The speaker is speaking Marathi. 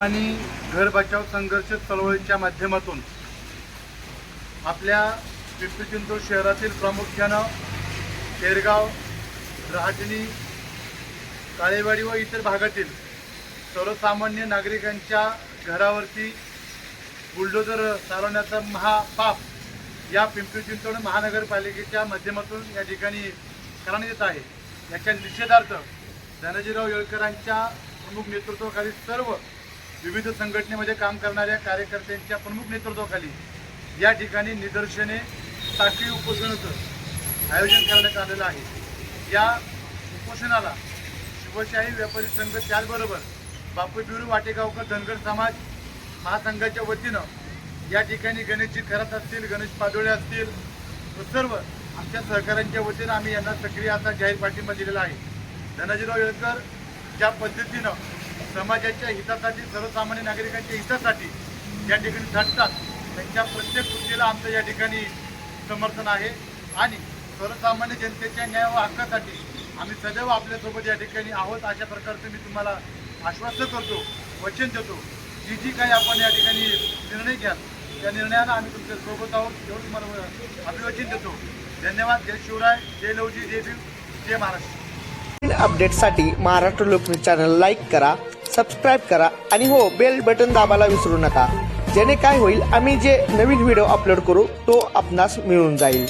आणि घर बचाव संघर्ष चळवळीच्या माध्यमातून आपल्या पिंपरी चिंचवड शहरातील प्रामुख्यानं शेरगाव रहाटणी काळेवाडी व इतर भागातील सर्वसामान्य नागरिकांच्या घरावरती बुलडोजर चालवण्याचा महापाप या पिंपरी चिंचवड महानगरपालिकेच्या माध्यमातून या ठिकाणी करण्यात येत आहे. याच्या निषेधार्थ धनजीराव येळकरांच्या प्रमुख नेतृत्वाखाली सर्व विविध संघटनेमध्ये काम करणाऱ्या कार्यकर्त्यांच्या प्रमुख नेतृत्वाखाली या ठिकाणी निदर्शने साखळी उपोषणाचं आयोजन करण्यात आलेलं आहे. या उपोषणाला शिवशाही व्यापारी संघ त्याचबरोबर बापू बिरू वाटेगावकर धनगर समाज महासंघाच्या वतीनं या ठिकाणी गणेशजी खरात असतील गणेश पादोळे असतील सर्व आमच्या सहकाऱ्यांच्या वतीनं आम्ही यांना सक्रिय असा जाहीर पाठिंबा दिलेला आहे. धनाजीराव येळकर ज्या पद्धतीनं समाजाच्या हितासाठी सर्वसामान्य नागरिकांच्या हितासाठी या ठिकाणी झटतात त्यांच्या प्रत्येक कृतीला आमचं या ठिकाणी समर्थन आहे. आणि सर्वसामान्य जनतेच्या न्याय व हक्कासाठी आम्ही सदैव आपल्यासोबत या ठिकाणी आहोत. अशा प्रकारचं मी तुम्हाला आश्वासन करतो वचन देतो. जी जी काही आपण या ठिकाणी निर्णय घ्याल त्या निर्णयानं आम्ही तुमच्यासोबत आहोत. एवढं तुम्हाला अभिवचन देतो. धन्यवाद. जय शिवराय जय लवजी जय भीम जय महाराष्ट्र. अपडेटसाठी महाराष्ट्र लोकन्यूज चॅनल लाईक करा. सबस्क्राईब करा आणि हो बेल बटन दाबायला विसरू नका. जेणे काय होईल आम्ही जे नवीन व्हिडिओ अपलोड करू तो आपणास मिळून जाईल.